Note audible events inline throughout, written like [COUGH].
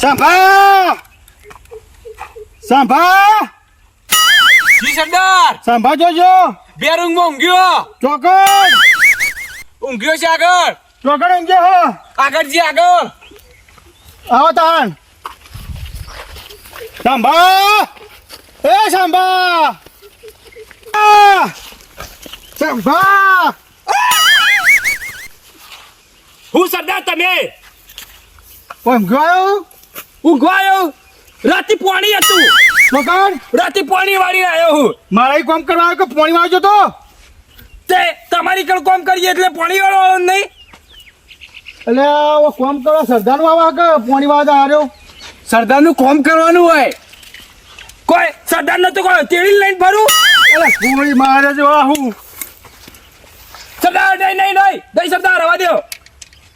સાંભા! સાંભા! જી સરદાર સાંભા જોજો! બે રૂમમાં ઊંઘ્યો? ચોકડ! ઊંઘ્યો છે આગળ? ચોકડ એમ હો! આગળ જી આગળ? આવો તાન સાંભા! એ સાંભા! સાંભા! હું સરદાર તમે? કોમ ગયો આવ્યો રાતે પાણી હતું. મકાન? રાતે પાણી વાળી આવ્યો હું. મારે કોમ કરવા આવ્યો કે પોણી વાળજો તો? તે તમારી કણ કોમ કરીએ એટલે પાણી વાળો નહીં? એટલે ઓ કોમ કરો સરદાર વાવા કે પોણી વાળા આવ્યો સરદારનું કોમ કરવાનું હોય. કોઈ સરદાર નતું કોઈ તેડી લઈને ફરું એટલે પોણી મારે જો હું. સરદાર નહીં નહીં નહીં નહીં સરદાર રવા દો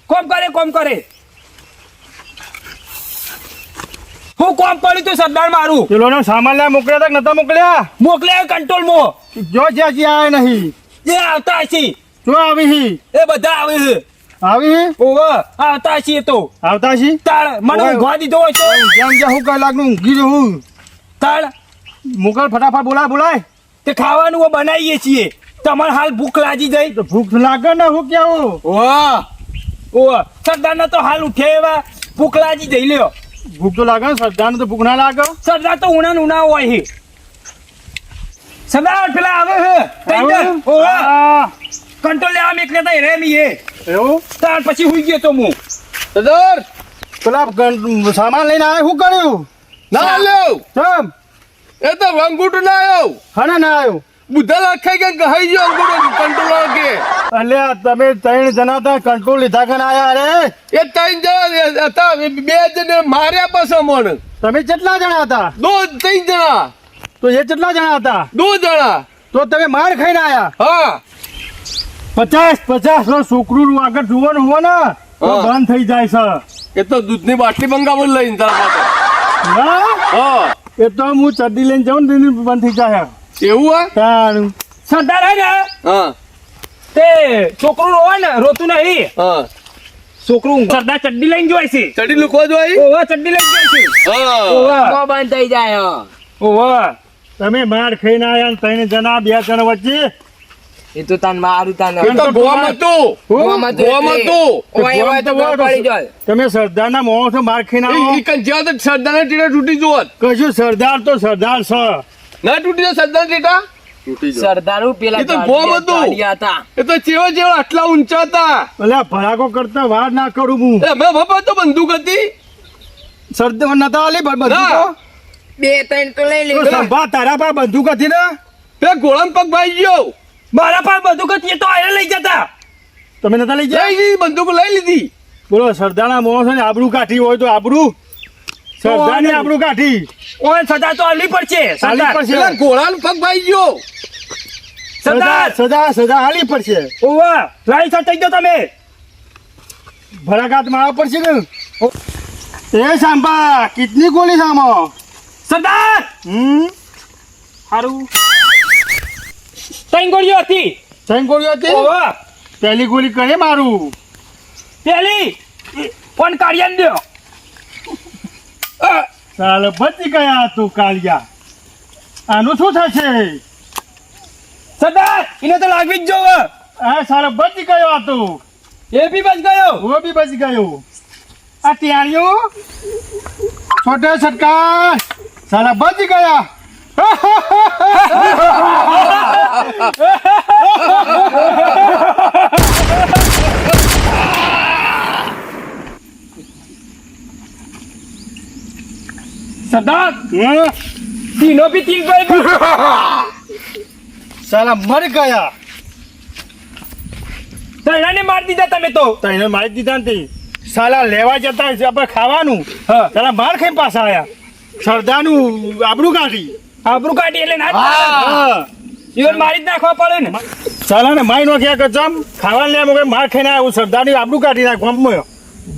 કોમ કરે કોમ કરે. હું કોમ પડ્યું તું સરદાર મારું? પેલો સામાન લે મોકલ્યા તક નતા મોકલ્યા? મોકલ્યા કંટ્રોલ મો. જો જ્યાં જ્યાં આવે નહીં. જે આવતા હશે. જો આવી હી. એ બધા આવે છે આવી હી? ઓવે આવતા હશે તો. આવતા છી તાળ મને. ઊંઘવા દીધો હોય તો. જેમ જેમ હું કલાકનું ઊંઘી જવું તાળ. મોકલ ફટાફટ બોલાય બોલાય. તે ખાવાનું બનાવીએ છીએ. તમારે હાલ ભૂખ લાગી જાય તો ભૂખ લાગે ને હું કેવું ઓ ઓહ સરદાર તો હાલ ઉઠે એવા. ભૂખ લાગી જઈ લ્યો. ભૂખ તો લાગે ને સરદારને તો ભૂખ ના લાગે. સરદાર તો ઉણા ઉણા હોય છે. સરદાર પેલા આવે હા. કંટ્રોલ લેવા મેકલે તો રેમી હે. એવું? તાર પછી હુઈ ગયો તો હું. સરદાર પેલા સામાન લઈને આવે શું કર્યું? ના. લ્યો કેમ? એ તો અંગૂઠો ના આવ્યો હા ના આવ્યો બુદ્ધા લખાઈ કે ગહાઈ ગયો અંગૂઠો કંટ્રોલ કે? અલ્યા તમે ત્રણ જણા તો કંટ્રોલ લીધા કે આયા એ ત્રણ જણા હતા બે જણે માર્યા પાછા મને તમે કેટલા જણા હતા? દો ત્રણ જણા. તો એ કેટલા જણા હતા? દો જણા. તો તમે માર ખાઈને આયા? હા. પચાસ પચાસ નો છોકરું નું આગળ જોવાનું હોય ને. તો બંધ થઈ જાય છે. એ તો દૂધની બાટલી મંગાવું લઈને તારા ના? હા. એ તો હું ચડ્ડી લઈને જાઉં ને બંધ થઈ જાય. એવું હા? તાણ સરદાર હે ને? હા. તે છોકરું હોય ને રોતું નહીં. હા. છોકરું સરદાર ચડ્ડી લઈને જોઈ છે. ચડ્ડી લુકવા જોઈ આવી ચડ્ડી લઈને જોઈ છે. હા. ઓહ. બંધ થઈ જાય ઓહ. તમે માર ખાઈને આયા ને ત્રણ જણા બે જણ વચ્ચે? એ તો તાન મારું તાન. એ તો ગોમ હતું. ગોમ હતું ગોમ એટલે. હતું. ઓય તો પડી જાય. તમે સરદારના મોં માર ખાઈને આવો. ઈ કન જ્યાં તો સરદારના ટીડા તૂટી જોત કશું સરદાર તો સરદાર છે ના તૂટી જાય સરદાર તૂટી સરદારો પેલા એ તો બહુ બધું. હતું. હતા. એ તો ચેવા ચેવા આટલા ઊંચા હતા. અલ્યા ભડાકો કરતા વાર ના કરું હું. એ મેં બાપા તો બંદૂક હતી. સરદાર નતા આલી બંદૂક. બે ત્રણ તો લઈ લે. લીધો સંભા તારા પાસે બંદૂક હતી ને? પેલા ગોળમ પગ ભાઈ ગયો. મારા પાસે બંદૂક હતી તો આયે લઈ જતા. તમે નતા લઈ ગયા? બંદૂક લઈ લીધી. બોલો સરદારના મોં છે ને આબરૂ કાઢી હોય તો આબરૂ. સરદારની આપણું કાઢી ઓય સદા તો આલી પડશે આલી સરદાર. પેલા ઘોડાનો પગ ભાઈ ગયો. સદા સરદાર સદા સદા હાલી પડશે. ઓહ લાઈ થઈ દો તમે. ભડાકાત મારવા પડશે ને. એ સાંભા કેટલી ગોલી સામો સરદાર! હમ? હારું. ત્રણ ગોળીઓ હતી. ત્રણ ગોળીઓ હતી? ઓહ પહેલી ગોળી કરે મારું? પેલી ફોન કાઢી દો ચાલ બચી ગયા તું કાળિયા. આનું શું થશે? સરદાર એને તો લાગવી જ જોવે. હા સાલ બચી ગયો આ તું. એ બી બચ ગયો. હું બી બચી ગયો. આ ટિયાણીઓ છોટે છટકા સાલા બચી ગયા. સરદાર [LAUGHS] હમ? તીનો બી તીન પર સાલા મર ગયા. તૈણાને મારી દીધા તમે તો. તને મારી દીધા ને. સાલા લેવા જતા આપણે ખાવાનું. હા. સાલા માર ખાઈ પાછા આયા. સરદારનું આબરું કાઢી. આબરું કાઢી એટલે ના હા. ઈવન મારી જ નાખવા પડે ને. સાલા ને માઈ નોખ્યા કે જમ ખાવા લે મોકે માર ખાઈને આવ્યું સરદારની આબરૂ કાઢી નાખ ગોમો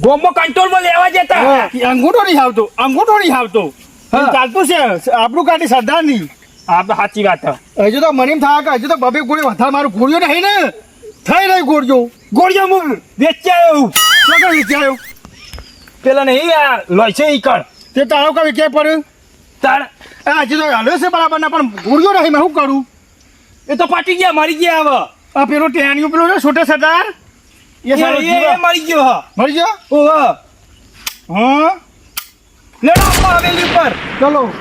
ગોમો કંટ્રોલમાં લેવા જતા. અંગૂઠો નહીં આવતો. અંગૂઠો નહીં આવતો. ચાલતું છે. આપણું કાઢી સરદારની નહીં. સાચી વાત છે. હજુ તો મને થાય કે હજુ તો બબે ગોળી વધારે મારું ગોળીઓ નહીં ને. થઈ રહી ગોળીઓ ગોળીઓ હું વેચ્યા એવું લગન વિચાર્યો પેલા નહીં આ લોય છે એ કણ તે તારો કા વેચ્યા પડ્યું તાર. હજી તો હાલ્યો છે બરાબર ના પણ ભૂલ્યો નહીં મેં શું કરું? એ તો પાટી ગયા મરી ગયા હવે. આ પેલો ટેણિયું પેલો છે છોટે સરદાર? એ સારો મરી ગયો હ. મરી ગયો? ઓહ. હા. લેડો આવેલી ઉપર. ચલો.